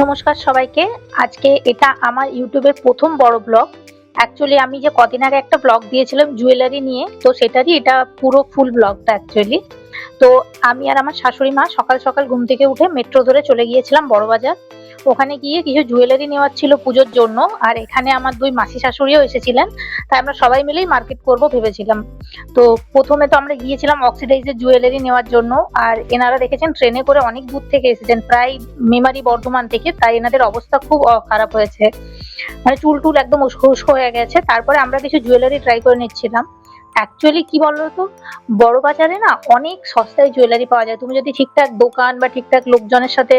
নমস্কার সবাইকে। আজকে এটা আমার ইউটিউবের প্রথম বড় ব্লগ অ্যাকচুয়ালি আমি যে কদিন আগে একটা ব্লগ দিয়েছিলাম জুয়েলারি নিয়ে, তো সেটারই এটা পুরো ফুল ব্লগটা অ্যাকচুয়ালি তো আমি আর আমার শাশুড়ি মা সকাল সকাল ঘুম থেকে উঠে মেট্রো ধরে চলে গিয়েছিলাম বড়বাজার। ওখানে গিয়ে কিছু জুয়েলারি নেওয়ার ছিল পুজোর জন্য, আর এখানে আমার দুই মাসি শাশুড়িও এসেছিলেন, তাই আমরা সবাই মিলেই মার্কেট করব ভেবেছিলাম। তো প্রথমে তো আমরা গিয়েছিলাম অক্সিডাইজের জুয়েলারি নেওয়ার জন্য, আর এনারা দেখেছেন ট্রেনে করে অনেক দূর থেকে এসেছেন, প্রায় মেমারি বর্ধমান থেকে, তাই এনাদের অবস্থা খুব খারাপ হয়েছে। মানে চুল টুল একদম উস্কো উস্কো হয়ে গেছে, তারপরে আমরা কিছু জুয়েলারি ট্রাই করে নিচ্ছিলাম। অ্যাকচুয়ালি কি বলতো? বড় বাজারে না অনেক সস্তায় জুয়েলারি পাওয়া যায়। তুমি যদি ঠিকঠাক দোকান বা ঠিকঠাক লোকজনের সাথে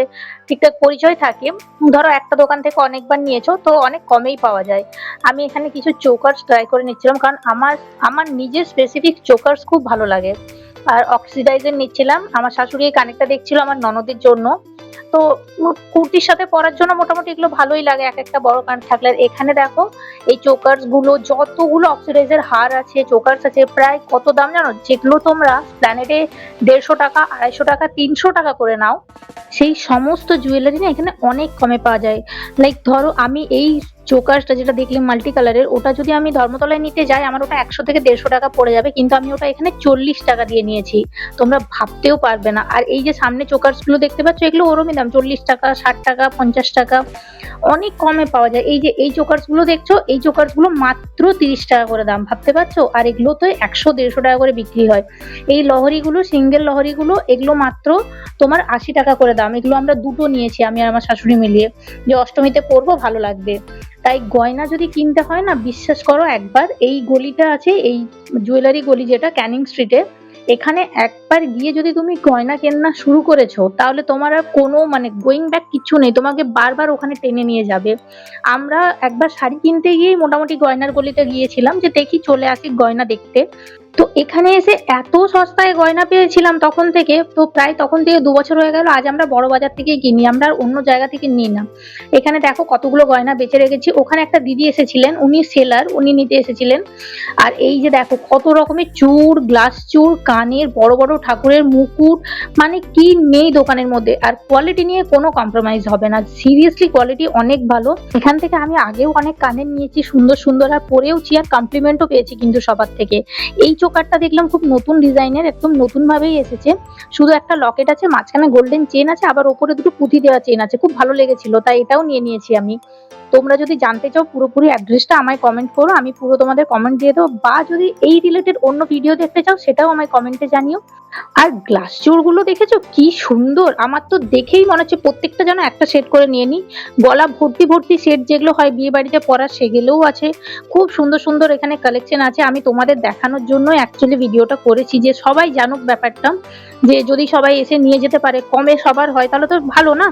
ঠিকঠাক পরিচয় থাকে, ধরো একটা দোকান থেকে অনেকবার নিয়েছো, তো অনেক কমেই পাওয়া যায়। আমি এখানে কিছু চোকার্স ট্রাই করে নিচ্ছিলাম, কারণ আমার আমার নিজের স্পেসিফিক চোকার্স খুব ভালো লাগে। আর অক্সিডাইজার নিচ্ছিলাম। আমার শাশুড়ি এই কানেরটা দেখছিল আমার ননদের জন্য। তো কুর্তির সাথে পরার জন্য মোটামুটি এগুলো ভালোই লাগে, এক একটা বড় কান থাকলে। এখানে দেখো, এই চোকার্সগুলো, যতগুলো অক্সিডাইজের হার আছে চোকার্স আছে, প্রায় কত দাম জানো? যেগুলো তোমরা প্ল্যানেটে দেড়শো টাকা, আড়াইশো টাকা, তিনশো টাকা করে নাও, সেই সমস্ত জুয়েলারি না এখানে অনেক কমে পাওয়া যায়। লাইক ধরো, আমি এই চোকার্সটা যেটা দেখলে মাল্টি কালারের, ওটা যদি আমি ধর্মতলায় নিতে যাই, আমার ওটা একশো থেকে দেড়শো টাকা পড়ে যাবে, কিন্তু আমি ওটা এখানে চল্লিশ টাকা দিয়ে নিয়েছি। তোমরা ভাবতেও পারবে না। আর এই যে সামনে চোকার্সগুলো দেখতে পাচ্ছ, এগুলো ওরমই দাম, চল্লিশ টাকা, ষাট টাকা, পঞ্চাশ টাকা, অনেক কমে পাওয়া যায়। এই যে এই চোকার্সগুলো দেখছ, এই চোকার্সগুলো মাত্র তিরিশ টাকা করে দাম ভাবতে পারছ? আর এগুলো তো একশো, দেড়শো টাকা করে বিক্রি হয়। এই লহরিগুলো, সিঙ্গেল লহরিগুলো, এগুলো মাত্র তোমার আশি টাকা করে দাম। এগুলো আমরা দুটো নিয়েছি, আমি আর আমার শাশুড়ি মিলিয়ে। যে অষ্টমীতে পরবো, ভালো লাগবে। তাই গয়না যদি কিনতে হয় না, বিশ্বাস করো একবার, এই গলিটা আছে, এই জুয়েলারি গলি যেটা ক্যানিং স্ট্রিটে এখানে একবার গিয়ে যদি তুমি গয়না কেনা শুরু করেছ, তাহলে তোমার আর কোনো মানে গোয়িং ব্যাক কিছু নেই। তোমাকে বারবার ওখানে টেনে নিয়ে যাবে। আমরা একবার শাড়ি কিনতে গিয়েই মোটামুটি গয়নার গলিতে গিয়েছিলাম যে দেখি চলে আসি গয়না দেখতে। তো এখানে এসে এত সস্তায় গয়না পেয়েছিলাম তখন থেকে, তো প্রায় তখন থেকে দু বছর হয়ে গেল, আজ আমরা বড় বাজার থেকে কিনি, আমরা অন্য জায়গা থেকে নিই না। এখানে দেখো কতগুলো গয়না বেঁচে রেখেছি, ওখানে একটা দিদি এসেছিলেন, উনি সেলার উনি নিতে এসেছিলেন। আর এই যে দেখো কত রকমের চূড় গ্লাস চূড়, কানের, বড় বড় ঠাকুরের মুকুট মানে কি নেই দোকানের মধ্যে। আর কোয়ালিটি নিয়ে কোনো কম্প্রোমাইজ হবে না সিরিয়াসলি কোয়ালিটি অনেক ভালো। এখান থেকে আমি আগেও অনেক কানের নিয়েছি, সুন্দর সুন্দর, আর পরেওছি আর কমপ্লিমেন্টও পেয়েছি কিন্তু সবার থেকে। এই চোকারটা দেখলাম খুব নতুন ডিজাইনের, একদম নতুন ভাবেই এসেছে। শুধু একটা লকেট আছে, মাঝখানে গোল্ডেন চেন আছে, আবার ওপরে দুটো পুঁথি দেওয়া চেন আছে। খুব ভালো লেগেছিল, তাই এটাও নিয়ে নিয়েছি আমি। তোমরা যদি জানতে চাও পুরোপুরি অ্যাড্রেসটা আমায় কমেন্ট করো, আমি পুরো তোমাদের কমেন্ট দিয়ে দেবো। বা যদি এই রিলেটেড অন্য ভিডিও দেখতে চাও, সেটাও আমায় কমেন্টে জানিও। আর গ্লাস চোরগুলো দেখেছ? কি সুন্দর! আমার তো দেখেই মনে হচ্ছে প্রত্যেকটা যেন একটা সেট করে নিয়ে নিই। গলা ভর্তি ভর্তি সেট যেগুলো হয়, বিয়ে বাড়িতে পরার সেগুলোও আছে। খুব সুন্দর সুন্দর এখানে কালেকশন আছে। আমি তোমাদের দেখানোর জন্য অ্যাকচুয়ালি ভিডিওটা করেছি যে সবাই জানুক ব্যাপারটা। যে যদি সবাই এসে নিয়ে যেতে পারে, কমে সবার হয়, তাহলে তো ভালো না?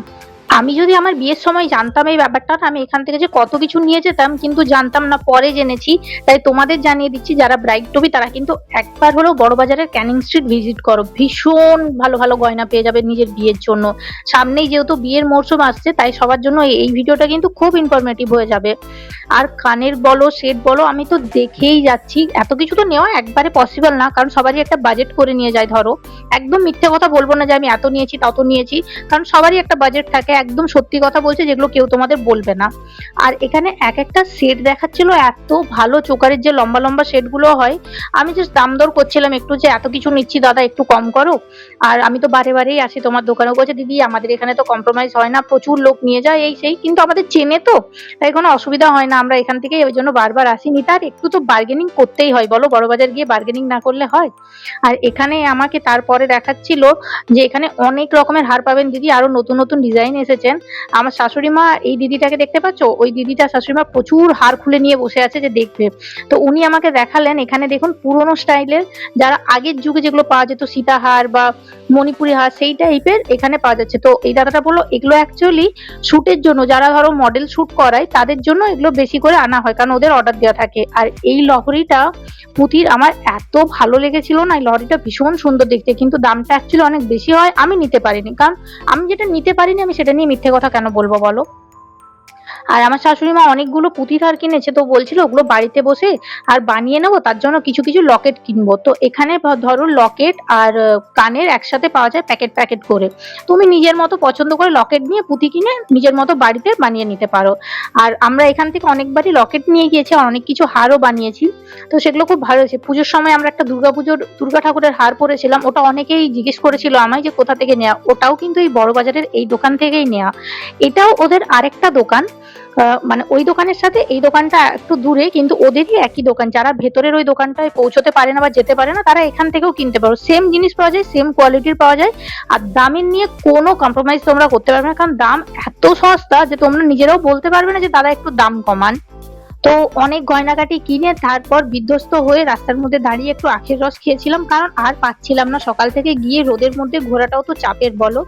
আমি যদি আমার বিয়ের সময় জানতাম এই ব্যাপারটা আমি এখান থেকে যে কত কিছু নিয়ে যেতাম কিন্তু জানতাম না, পরে জেনেছি। তাই তোমাদের জানিয়ে দিচ্ছি, যারা ব্রাইড টবি, তারা কিন্তু একবার হলেও বড়বাজারের ক্যানিং স্ট্রিট ভিজিট করো। ভীষণ ভালো ভালো গয়না পেয়ে যাবে নিজের বিয়ের জন্য। সামনেই যেহেতু বিয়ের মরশুম আসছে, তাই সবার জন্য এই ভিডিওটা কিন্তু খুব ইনফরমেটিভ হয়ে যাবে। আর কানের বলো সেট বলো, আমি তো দেখেই যাচ্ছি। এত কিছু তো নেওয়া একবারে পসিবল না, কারণ সবারই একটা বাজেট করে নিয়ে যায়, ধরো। একদম মিথ্যে কথা বলব না যে আমি এত নিয়েছি, তত নিয়েছি, কারণ সবারই একটা বাজেট থাকে। একদম সত্যি কথা বলছে যেগুলো কেউ তোমাদের বলবে না। আর এখানে এক একটা সেট দেখাচ্ছিল, এত ভালো চোকারের যে লম্বা লম্বা সেটগুলো হয়, আমি জাস্ট দাম দর করছিলাম একটু যে এত কিছু নিচ্ছি, দাদা একটু কম করো। আর আমি তো বারে বারেই আসি তোমার দোকানে বলছে, দিদি, আমাদের এখানে তো কম্প্রোমাইজ হয় না, প্রচুর লোক নিয়ে যায় এই সেই। কিন্তু আমাদের চেনে তো, তাই কোনো অসুবিধা হয় না, আমরা এখান থেকে ওই জন্য বারবার আসিনি তার একটু তো বার্গেনিং করতেই হয়, বলো, বড় বাজার গিয়ে বার্গেনিং না করলে হয়? আর এখানে আমাকে তারপরে দেখাচ্ছিল যে এখানে অনেক রকমের হার পাবেন, দিদি, আরও নতুন নতুন ডিজাইন এসেছেন। আমার শাশুড়ি মা, এই দিদিটাকে দেখতে পাচ্ছ? ওই দিদিটা শাশুড়ি মা প্রচুর হার খুলে নিয়ে বসে আছে যে দেখবে। তো উনি আমাকে দেখালেন, এখানে দেখুন পুরোনো স্টাইলের যারা আগের যুগে যেগুলো পাওয়া যেত, সীতাহার বা মণিপুরি হার, সেই টাইপের এখানে পাওয়া যাচ্ছে। তো এই দাদাটা বলল, এগুলো অ্যাকচুয়ালি শুটের জন্য, যারা ধরো মডেল শুট করায়, তাদের জন্য এগুলো বেশি করে আনা হয়, কারণ ওদের অর্ডার দেওয়া থাকে। আর এই লহরিটা পুঁথির আমার এত ভালো লেগেছিল না, এই লহরিটা ভীষণ সুন্দর দেখতে, কিন্তু দামটা অ্যাকচুয়ালি অনেক বেশি হয়, আমি নিতে পারিনি। কারণ আমি যেটা নিতে পারিনি, আমি সেটা মিথ্যে কথা কেন বলব বলো? আর আমার শাশুড়ি মা অনেকগুলো পুঁথি ধার কিনেছে, তো বলছিল ওগুলো বাড়িতে বসে আর বানিয়ে নেব, তার জন্য কিছু কিছু লকেট কিনবো। তো এখানে ধরো লকেট আর কানের একসাথে পাওয়া যায় প্যাকেট প্যাকেট করে। তুমি নিজের মতো পছন্দ করে লকেট নিয়ে পুঁথি কিনে নিজের মতো বাড়িতে বানিয়ে নিতে পারো। আর আমরা এখান থেকে অনেকবারই লকেট নিয়ে গিয়েছি অনেক কিছু হারও বানিয়েছি। তো সেগুলো খুব ভালো হয়েছে। পুজোর সময় আমরা একটা দুর্গাপুজোর, দুর্গা ঠাকুরের হার পরেছিলাম। ওটা অনেকেই জিজ্ঞেস করেছিল আমায় যে কোথা থেকে নেওয়া ওটাও কিন্তু এই বড় বাজারের এই দোকান থেকেই নেওয়া এটাও ওদের আরেকটা দোকান। মানে ওই দোকানের সাথে এই দোকানটা একটু দূরে, কিন্তু ওদেরই একই দোকান। যারা ভেতরের ওই দোকানটায় পৌঁছতে পারে না বা যেতে পারে না, তারা এখান থেকেও কিনতে পারো। সেম জিনিস পাওয়া যায় সেম কোয়ালিটির পাওয়া যায়। আর দামের নিয়ে কোনো কম্প্রোমাইজ তোমরা করতে পারবে না, কারণ দাম এত সস্তা যে তোমরা নিজেরাও বলতে পারবে না যে, দাদা, একটু দাম কমান। তো অনেক গয়নাগাটি কিনে তারপর বিধ্বস্ত হয়ে রাস্তার মধ্যে দাঁড়িয়ে একটু আখের রস খেয়েছিলাম, কারণ আর পাচ্ছিলাম না। সকাল থেকে গিয়ে রোদের মধ্যে ঘোরাটাও তো চাপের বলো।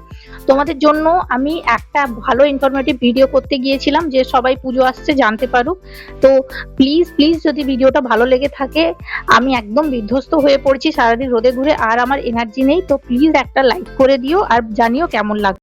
তোমাদের জন্য আমি একটা ভালো ইনফরমেটিভ ভিডিও করতে গিয়েছিলাম, যে সবাই পুজো আসছে, জানতে পারুক। তো প্লিজ প্লিজ যদি ভিডিওটা ভালো লেগে থাকে, আমি একদম বিধ্বস্ত হয়ে পড়ছি সারাদিন রোদে ঘুরে, আর আমার এনার্জি নেই, তো প্লিজ একটা লাইক করে দিও, আর জানিও কেমন লাগছে